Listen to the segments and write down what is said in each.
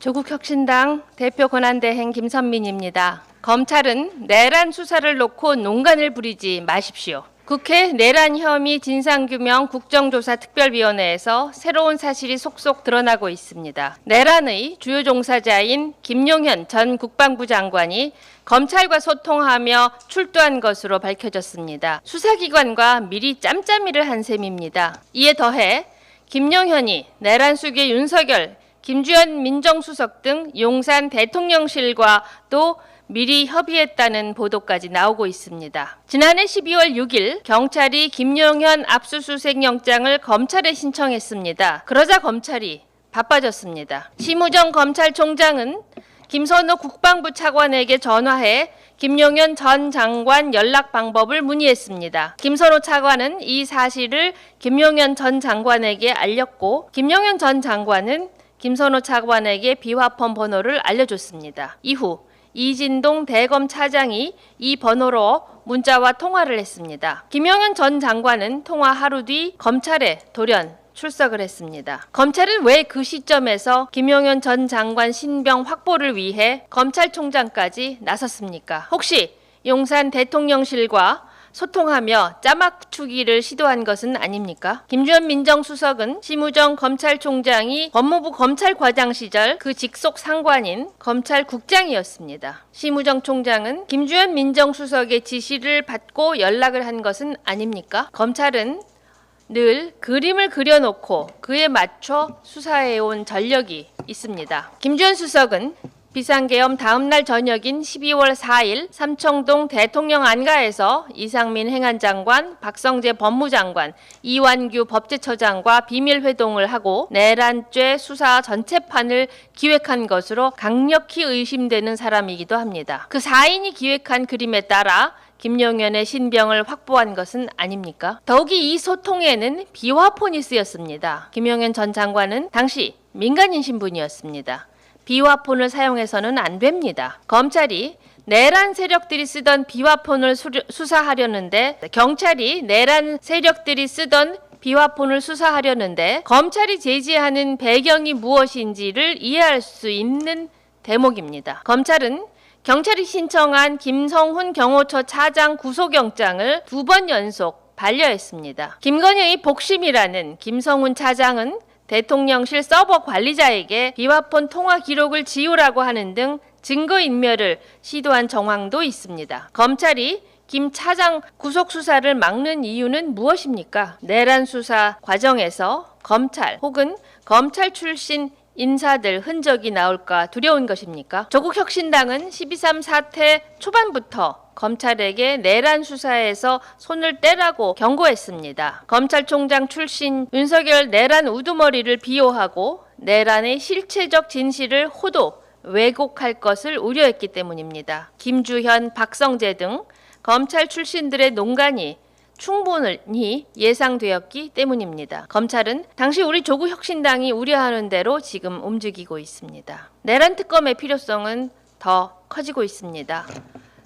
조국혁신당 대표 권한대행 김선민입니다. 검찰은 내란 수사를 놓고 농간을 부리지 마십시오. 국회 내란 혐의 진상규명 국정조사 특별위원회에서 새로운 사실이 속속 드러나고 있습니다. 내란의 주요 종사자인 김용현 전 국방부 장관이 검찰과 소통하며 출두한 것으로 밝혀졌습니다. 수사기관과 미리 짬짬이를 한 셈입니다. 이에 더해 김용현이 내란 수계 윤석열, 김주현 민정수석 등 용산 대통령실과 또 미리 협의했다는 보도까지 나오고 있습니다. 지난해 12월 6일 경찰이 김용현 압수수색 영장을 검찰에 신청했습니다. 그러자 검찰이 바빠졌습니다. 심우정 검찰총장은 김선호 국방부 차관에게 전화해 김용현 전 장관 연락 방법을 문의했습니다. 김선호 차관은 이 사실을 김용현 전 장관에게 알렸고 김용현 전 장관은 김선호 차관에게 비화폰 번호를 알려줬습니다. 이후 이진동 대검 차장이 이 번호로 문자와 통화를 했습니다. 김용현 전 장관은 통화 하루 뒤 검찰에 돌연 출석을 했습니다. 검찰은 왜 그 시점에서 김용현 전 장관 신병 확보를 위해 검찰총장까지 나섰습니까? 혹시 용산 대통령실과 소통하며 짜맞추기를 시도한 것은 아닙니까? 김주현 민정수석은 심우정 검찰총장이 법무부 검찰과장 시절 그 직속 상관인 검찰국장이었습니다. 심우정 총장은 김주현 민정수석의 지시를 받고 연락을 한 것은 아닙니까? 검찰은 늘 그림을 그려놓고 그에 맞춰 수사해온 전력이 있습니다. 김주현 수석은 비상계엄 다음날 저녁인 12월 4일 삼청동 대통령 안가에서 이상민 행안장관, 박성재 법무장관, 이완규 법제처장과 비밀회동을 하고 내란죄 수사 전체판을 기획한 것으로 강력히 의심되는 사람이기도 합니다. 그 4인이 기획한 그림에 따라 김용현의 신병을 확보한 것은 아닙니까? 더욱이 이 소통에는 비화폰이 쓰였습니다. 김용현 전 장관은 당시 민간인 신분이었습니다. 비화폰을 사용해서는 안 됩니다. 검찰이 내란 세력들이 쓰던 비화폰을 수사하려는데 경찰이 내란 세력들이 쓰던 비화폰을 수사하려는데 검찰이 제지하는 배경이 무엇인지를 이해할 수 있는 대목입니다. 검찰은 경찰이 신청한 김성훈 경호처 차장 구속영장을 두 번 연속 반려했습니다. 김건희의 복심이라는 김성훈 차장은 대통령실 서버 관리자에게 비화폰 통화 기록을 지우라고 하는 등 증거 인멸을 시도한 정황도 있습니다. 검찰이 김 차장 구속 수사를 막는 이유는 무엇입니까? 내란 수사 과정에서 검찰 혹은 검찰 출신 인사들 흔적이 나올까 두려운 것입니까? 조국 혁신당은 12.3 사태 초반부터 검찰에게 내란 수사에서 손을 떼라고 경고했습니다. 검찰총장 출신 윤석열 내란 우두머리를 비호하고 내란의 실체적 진실을 호도 왜곡할 것을 우려했기 때문입니다. 김주현, 박성재 등 검찰 출신들의 농간이 충분히 예상되었기 때문입니다. 검찰은 당시 우리 조국 혁신당이 우려하는 대로 지금 움직이고 있습니다. 내란 특검의 필요성은 더 커지고 있습니다.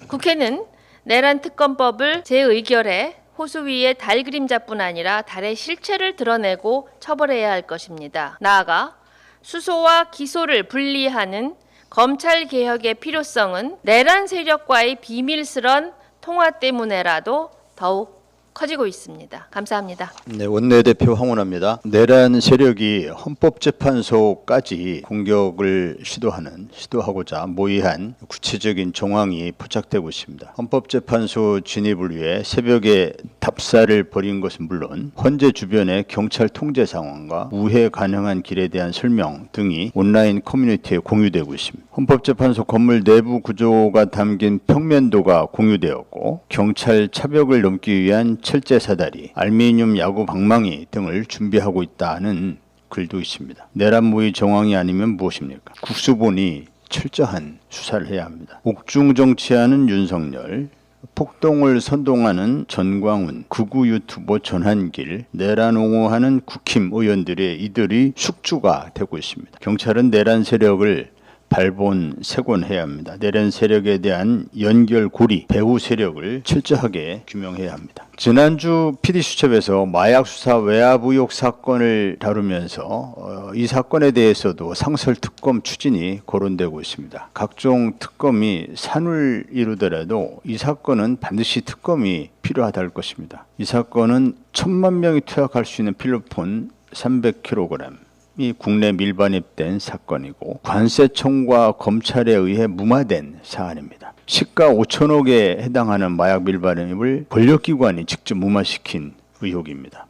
국회는 내란 특검법을 재의결해 호수 위의 달 그림자뿐 아니라 달의 실체를 드러내고 처벌해야 할 것입니다. 나아가 수소와 기소를 분리하는 검찰 개혁의 필요성은 내란 세력과의 비밀스런 통화 때문에라도 더욱 커지고 있습니다. 감사합니다. 네, 원내대표 황원합니다. 내란 세력이 헌법재판소까지 공격을 시도하는 시도하고자 모의한 구체적인 정황이 포착되고 있습니다. 헌법재판소 진입을 위해 새벽에 답사를 벌인 것은 물론 헌재 주변의 경찰 통제 상황과 우회 가능한 길에 대한 설명 등이 온라인 커뮤니티에 공유되고 있습니다. 헌법재판소 건물 내부 구조가 담긴 평면도가 공유되었고 경찰 차벽을 넘기 위한 철제 사다리, 알미늄 야구 방망이 등을 준비하고 있다는 글도 있습니다. 내란 모의 정황이 아니면 무엇입니까? 국수본이 철저한 수사를 해야 합니다. 옥중 정치하는 윤석열, 폭동을 선동하는 전광훈, 극우 유튜버 전한길, 내란 옹호하는 국힘 의원들의 이들이 숙주가 되고 있습니다. 경찰은 내란 세력을 발본 세곤해야 합니다. 내란 세력에 대한 연결 고리, 배후 세력을 철저하게 규명해야 합니다. 지난주 PD수첩에서 마약 수사 외압 의혹 사건을 다루면서 어, 이 사건에 대해서도 상설 특검 추진이 거론되고 있습니다. 각종 특검이 산을 이루더라도 이 사건은 반드시 특검이 필요하다 할 것입니다. 이 사건은 천만 명이 투약할 수 있는 필로폰 300kg 이 국내 밀반입된 사건이고 관세청과 검찰에 의해 무마된 사안입니다. 시가 5천억에 해당하는 마약 밀반입을 권력기관이 직접 무마시킨 의혹입니다.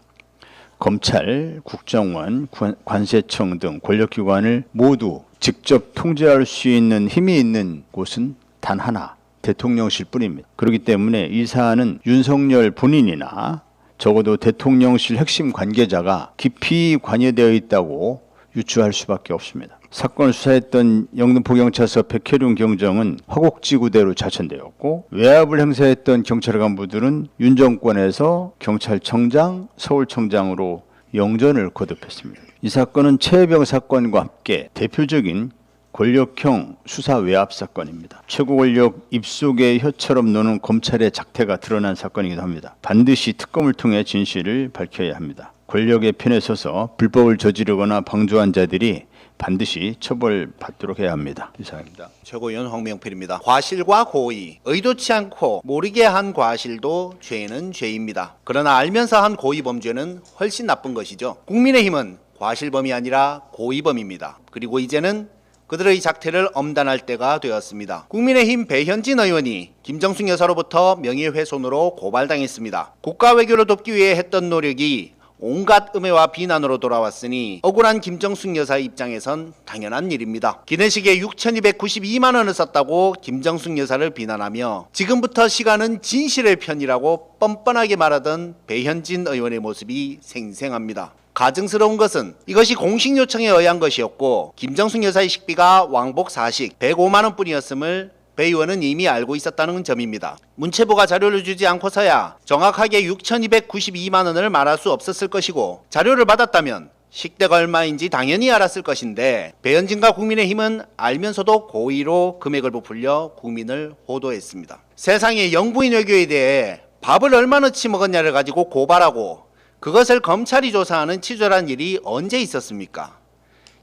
검찰, 국정원, 관- 관세청 등 권력기관을 모두 직접 통제할 수 있는 힘이 있는 곳은 단 하나, 대통령실 뿐입니다. 그렇기 때문에 이 사안은 윤석열 본인이나 적어도 대통령실 핵심 관계자가 깊이 관여되어 있다고 유추할 수밖에 없습니다. 사건을 수사했던 영등포경찰서 백혜룡 경정은 화곡지구대로 자천되었고 외압을 행사했던 경찰 간부들은 윤 정권에서 경찰청장, 서울청장으로 영전을 거듭했습니다. 이 사건은 최혜병 사건과 함께 대표적인 권력형 수사 외압 사건입니다. 최고 권력 입속의 혀처럼 노는 검찰의 작태가 드러난 사건이기도 합니다. 반드시 특검을 통해 진실을 밝혀야 합니다. 권력의 편에 서서 불법을 저지르거나 방조한 자들이 반드시 처벌받도록 해야 합니다. 이상입니다. 최고위원 황명필입니다. 과실과 고의, 의도치 않고 모르게 한 과실도 죄는 죄입니다. 그러나 알면서 한 고의 범죄는 훨씬 나쁜 것이죠. 국민의힘은 과실범이 아니라 고의범입니다. 그리고 이제는 그들의 작태를 엄단할 때가 되었습니다. 국민의힘 배현진 의원이 김정숙 여사로부터 명예훼손으로 고발당했습니다. 국가 외교를 돕기 위해 했던 노력이 온갖 음해와 비난으로 돌아왔으니 억울한 김정숙 여사의 입장에선 당연한 일입니다. 기내식에 6,292만 원을 썼다고 김정숙 여사를 비난하며 지금부터 시간은 진실의 편이라고 뻔뻔하게 말하던 배현진 의원의 모습이 생생합니다. 가증스러운 것은 이것이 공식 요청에 의한 것이었고 김정숙 여사의 식비가 왕복 4식 105만 원뿐이었음을 배 의원은 이미 알고 있었다는 점입니다. 문체부가 자료를 주지 않고서야 정확하게 6,292만 원을 말할 수 없었을 것이고 자료를 받았다면 식대가 얼마인지 당연히 알았을 것인데 배현진과 국민의힘은 알면서도 고의로 금액을 부풀려 국민을 호도했습니다. 세상의 영부인 외교에 대해 밥을 얼마나치 먹었냐를 가지고 고발하고 그것을 검찰이 조사하는 치졸한 일이 언제 있었습니까?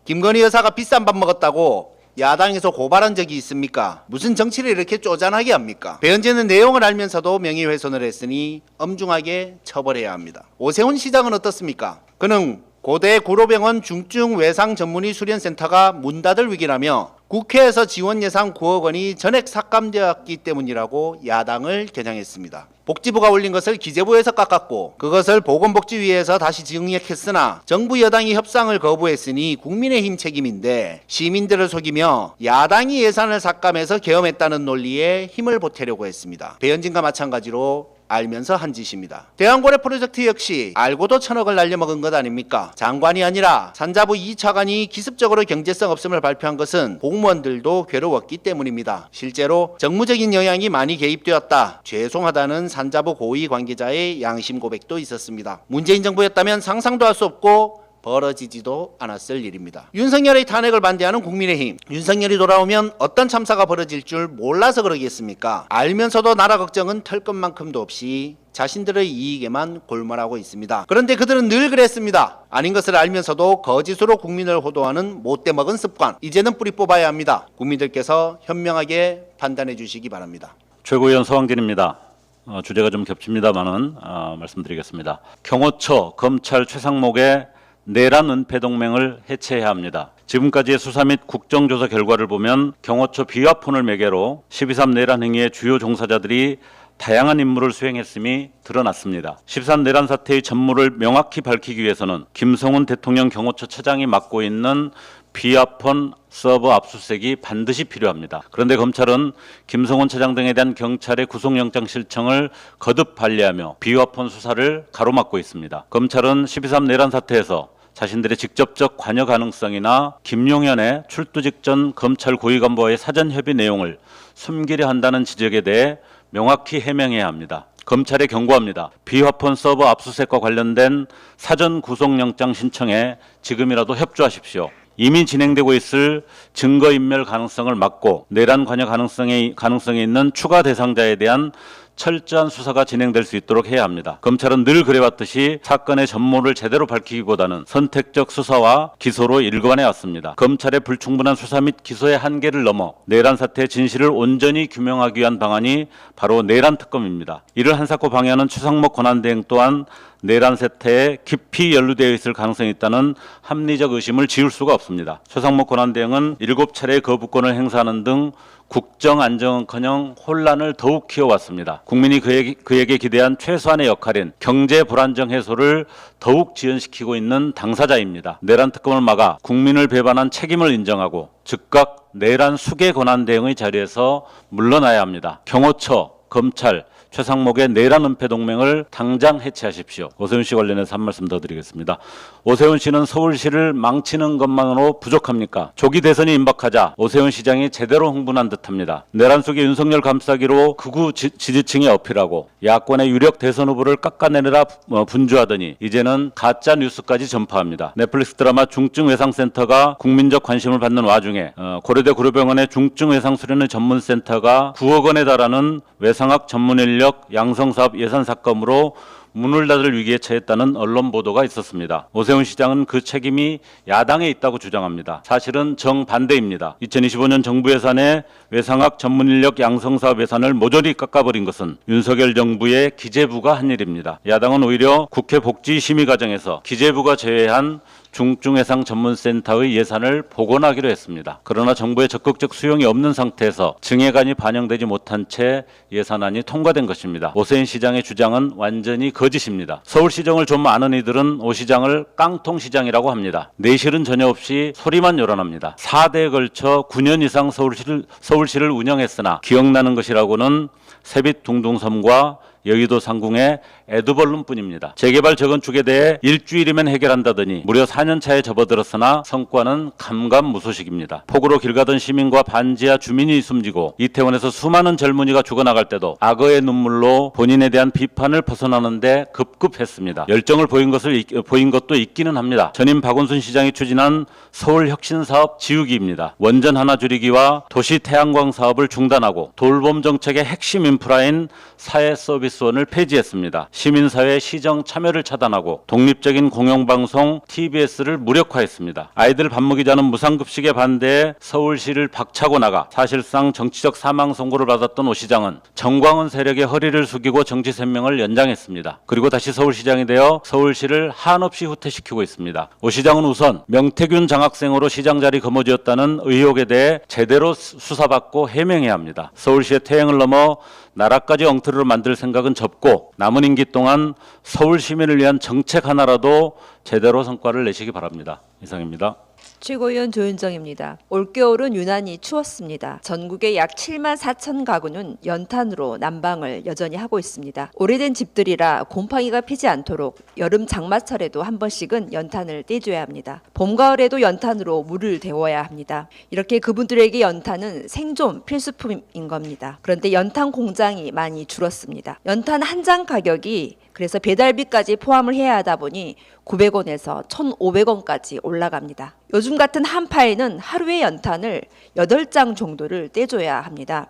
김건희 여사가 비싼 밥 먹었다고 야당에서 고발한 적이 있습니까? 무슨 정치를 이렇게 쪼잔하게 합니까? 배현진은 내용을 알면서도 명예훼손을 했으니 엄중하게 처벌해야 합니다. 오세훈 시장은 어떻습니까? 그는 고대 구로병원 중증 외상 전문의 수련센터가 문 닫을 위기라며 국회에서 지원 예산 9억 원이 전액 삭감되었기 때문이라고 야당을 겨냥했습니다. 복지부가 올린 것을 기재부에서 깎았고 그것을 보건복지위에서 다시 증액했으나 정부 여당이 협상을 거부했으니 국민의힘 책임인데 시민들을 속이며 야당이 예산을 삭감해서 계엄했다는 논리에 힘을 보태려고 했습니다. 배현진과 마찬가지로 알면서 한 짓입니다. 대왕고래 프로젝트 역시 알고도 천억을 날려먹은 것 아닙니까? 장관이 아니라 산자부 2차관이 기습적으로 경제성 없음을 발표한 것은 공무원들도 괴로웠기 때문입니다. 실제로 정무적인 영향이 많이 개입되었다. 죄송하다는 산자부 고위 관계자의 양심 고백도 있었습니다. 문재인 정부였다면 상상도 할 수 없고 벌어지지도 않았을 일입니다. 윤석열의 탄핵을 반대하는 국민의힘. 윤석열이 돌아오면 어떤 참사가 벌어질 줄 몰라서 그러겠습니까? 알면서도 나라 걱정은 털 것만큼도 없이 자신들의 이익에만 골몰하고 있습니다. 그런데 그들은 늘 그랬습니다. 아닌 것을 알면서도 거짓으로 국민을 호도하는 못돼 먹은 습관. 이제는 뿌리 뽑아야 합니다. 국민들께서 현명하게 판단해 주시기 바랍니다. 최고위원 서왕진입니다. 어, 주제가 좀 겹칩니다만은 어, 말씀드리겠습니다. 경호처 검찰 최상목의 내란 은폐 동맹을 해체해야 합니다. 지금까지의 수사 및 국정조사 결과를 보면 경호처 비화폰을 매개로 12.3 내란 행위의 주요 종사자들이 다양한 임무를 수행했음이 드러났습니다. 13 내란 사태의 전모를 명확히 밝히기 위해서는 김성훈 대통령 경호처 차장이 맡고 있는 비아폰 서버 압수수색이 반드시 필요합니다. 그런데 검찰은 김성훈 차장 등에 대한 경찰의 구속영장 실청을 거듭 반려하며 비화폰 수사를 가로막고 있습니다. 검찰은 12.3 내란 사태에서 자신들의 직접적 관여 가능성이나 김용현의 출두 직전 검찰 고위 간부와의 사전 협의 내용을 숨기려 한다는 지적에 대해 명확히 해명해야 합니다. 검찰에 경고합니다. 비화폰 서버 압수수색과 관련된 사전 구속영장 신청에 지금이라도 협조하십시오. 이미 진행되고 있을 증거인멸 가능성을 막고 내란 관여 가능성이 가능성이 있는 추가 대상자에 대한 철저한 수사가 진행될 수 있도록 해야 합니다. 검찰은 늘 그래왔듯이 사건의 전모를 제대로 밝히기보다는 선택적 수사와 기소로 일관해 왔습니다. 검찰의 불충분한 수사 및 기소의 한계를 넘어 내란 사태의 진실을 온전히 규명하기 위한 방안이 바로 내란 특검입니다. 이를 한사코 방해하는 추상목 권한대행 또한 내란 사태에 깊이 연루되어 있을 가능성이 있다는 합리적 의심을 지울 수가 없습니다. 최상목 권한대행은 일곱 차례 거부권을 행사하는 등 국정 안정은커녕 혼란을 더욱 키워왔습니다. 국민이 그에게, 그에게 기대한 최소한의 역할인 경제 불안정 해소를 더욱 지연시키고 있는 당사자입니다. 내란 특검을 막아 국민을 배반한 책임을 인정하고 즉각 내란 수계 권한 대응의 자리에서 물러나야 합니다. 경호처, 검찰, 최상목의 내란 은폐 동맹을 당장 해체하십시오. 오세훈 씨 관련해서 한 말씀 더 드리겠습니다. 오세훈 씨는 서울시를 망치는 것만으로 부족합니까? 조기 대선이 임박하자 오세훈 시장이 제대로 흥분한 듯합니다. 내란 속의 윤석열 감싸기로 극우 지, 지지층에 어필하고 야권의 유력 대선 후보를 깎아내느라 어, 분주하더니 이제는 가짜 뉴스까지 전파합니다. 넷플릭스 드라마 중증외상센터가 국민적 관심을 받는 와중에 어, 고려대 구로병원의 중증외상 수련의 전문센터가 9억 원에 달하는 외상학 전문 인력 양성 사업 예산 삭감으로 문을 닫을 위기에 처했다는 언론 보도가 있었습니다. 오세훈 시장은 그 책임이 야당에 있다고 주장합니다. 사실은 정반대입니다. 2025년 정부 예산에 외상학 전문 인력 양성 사업 예산을 모조리 깎아버린 것은 윤석열 정부의 기재부가 한 일입니다. 야당은 오히려 국회 복지 심의 과정에서 기재부가 제외한 중증해상 전문센터의 예산을 복원하기로 했습니다. 그러나 정부의 적극적 수용이 없는 상태에서 증액안이 반영되지 못한 채 예산안이 통과된 것입니다. 오세훈 시장의 주장은 완전히 거짓입니다. 서울시정을 좀 아는 이들은 오 시장을 깡통시장이라고 합니다. 내실은 전혀 없이 소리만 요란합니다. 4대에 걸쳐 9년 이상 서울시를, 서울시를 운영했으나 기억나는 것이라고는 세빛둥둥섬과 여의도 상공의 에드벌룬뿐입니다. 재개발 재건축에 대해 일주일이면 해결한다더니 무려 4년 차에 접어들었으나 성과는 감감무소식입니다. 폭우로 길 가던 시민과 반지하 주민이 숨지고 이태원에서 수많은 젊은이가 죽어나갈 때도 악어의 눈물로 본인에 대한 비판을 벗어나는데 급급했습니다. 열정을 보인 것을 있- 보인 것도 있기는 합니다. 전임 박원순 시장이 추진한 서울 혁신 사업 지우기입니다. 원전 하나 줄이기와 도시 태양광 사업을 중단하고 돌봄 정책의 핵심 인프라인 사회 서비스원을 폐지했습니다. 시민사회 시정 참여를 차단하고 독립적인 공영방송 TBS를 무력화했습니다. 아이들 밥 먹이 자는 무상급식에 반대해 서울시를 박차고 나가 사실상 정치적 사망 선고를 받았던 오 시장은 정광훈 세력의 허리를 숙이고 정치 생명을 연장했습니다. 그리고 다시 서울시장이 되어 서울시를 한없이 후퇴시키고 있습니다. 오 시장은 우선 명태균 장학생으로 시장 자리 거머쥐었다는 의혹에 대해 제대로 수- 수사받고 해명해야 합니다. 서울시의 퇴행을 넘어 나라까지 엉터리로 만들 생각은 접고 남은 임기 동안 서울 시민을 위한 정책 하나라도 제대로 성과를 내시기 바랍니다. 이상입니다. 최고위원 조윤정입니다. 올겨울은 유난히 추웠습니다. 전국의 약 7만 4천 가구는 연탄으로 난방을 여전히 하고 있습니다. 오래된 집들이라 곰팡이가 피지 않도록 여름 장마철에도 한 번씩은 연탄을 떼줘야 합니다. 봄 가을에도 연탄으로 물을 데워야 합니다. 이렇게 그분들에게 연탄은 생존 필수품인 겁니다. 그런데 연탄 공장이 많이 줄었습니다. 연탄 한 장 가격이 그래서 배달비까지 포함을 해야 하다 보니 900원에서 1,500원까지 올라갑니다. 요즘 같은 한 파에는 하루에 연탄을 8장 정도를 떼줘야 합니다.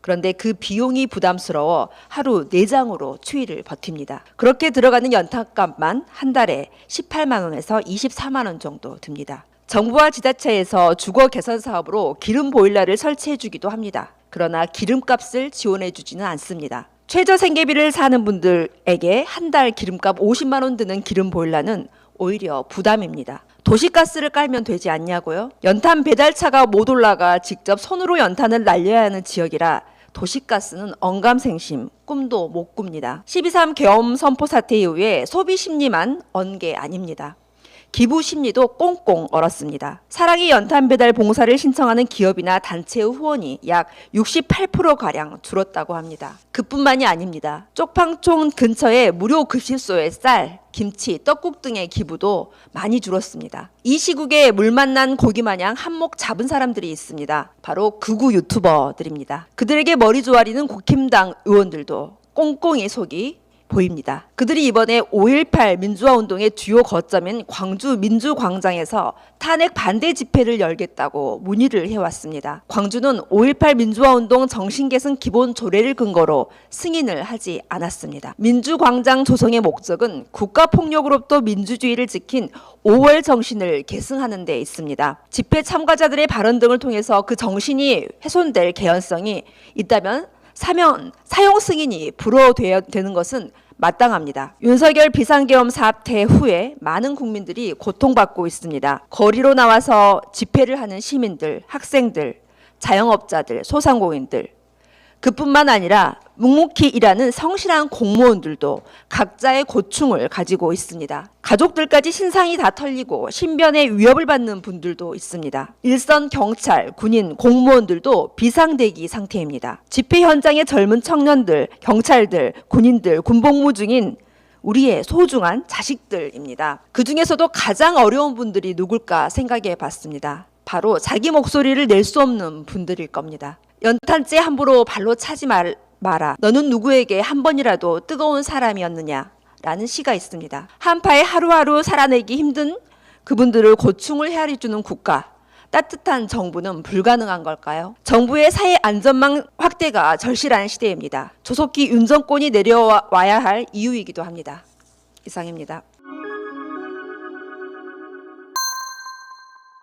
그런데 그 비용이 부담스러워 하루 4장으로 추위를 버팁니다. 그렇게 들어가는 연탄값만 한 달에 18만 원에서 24만 원 정도 듭니다. 정부와 지자체에서 주거 개선 사업으로 기름 보일러를 설치해 주기도 합니다. 그러나 기름값을 지원해 주지는 않습니다. 최저 생계비를 사는 분들에게 한 달 기름값 50만 원 드는 기름 보일러는 오히려 부담입니다. 도시가스를 깔면 되지 않냐고요? 연탄 배달차가 못 올라가 직접 손으로 연탄을 날려야 하는 지역이라 도시가스는 언감생심, 꿈도 못 꿉니다. 12.3 계엄 선포 사태 이후에 소비 심리만 언게 아닙니다. 기부 심리도 꽁꽁 얼었습니다. 사랑이 연탄 배달 봉사를 신청하는 기업이나 단체의 후원이 약 68%가량 줄었다고 합니다. 그뿐만이 아닙니다. 쪽팡촌 근처에 무료 급식소에 쌀, 김치, 떡국 등의 기부도 많이 줄었습니다. 이 시국에 물 만난 고기 마냥 한몫 잡은 사람들이 있습니다. 바로 극우 유튜버들입니다. 그들에게 머리 조아리는 국힘당 의원들도 꽁꽁이 속이 보입니다. 그들이 이번에 5.18 민주화 운동의 주요 거점인 광주 민주광장에서 탄핵 반대 집회를 열겠다고 문의를 해왔습니다. 광주는 5.18 민주화 운동 정신계승 기본 조례를 근거로 승인을 하지 않았습니다. 민주광장 조성의 목적은 국가폭력으로부터 민주주의를 지킨 5월 정신을 계승하는 데 있습니다. 집회 참가자들의 발언 등을 통해서 그 정신이 훼손될 개연성이 있다면 사면 사용 승인이 불허되어야 되는 것은 마땅합니다. 윤석열 비상계엄 사태 후에 많은 국민들이 고통받고 있습니다. 거리로 나와서 집회를 하는 시민들, 학생들, 자영업자들, 소상공인들 그뿐만 아니라 묵묵히 일하는 성실한 공무원들도 각자의 고충을 가지고 있습니다. 가족들까지 신상이 다 털리고 신변의 위협을 받는 분들도 있습니다. 일선 경찰, 군인, 공무원들도 비상대기 상태입니다. 집회 현장의 젊은 청년들, 경찰들, 군인들, 군복무 중인 우리의 소중한 자식들입니다. 그 중에서도 가장 어려운 분들이 누굴까 생각해 봤습니다. 바로 자기 목소리를 낼 수 없는 분들일 겁니다. 연탄재 함부로 발로 차지 말, 마라. 너는 누구에게 한 번이라도 뜨거운 사람이었느냐? 라는 시가 있습니다. 한파에 하루하루 살아내기 힘든 그분들을 고충을 헤아려 주는 국가. 따뜻한 정부는 불가능한 걸까요? 정부의 사회 안전망 확대가 절실한 시대입니다. 조속히 윤 정권이 내려와야 할 이유이기도 합니다. 이상입니다.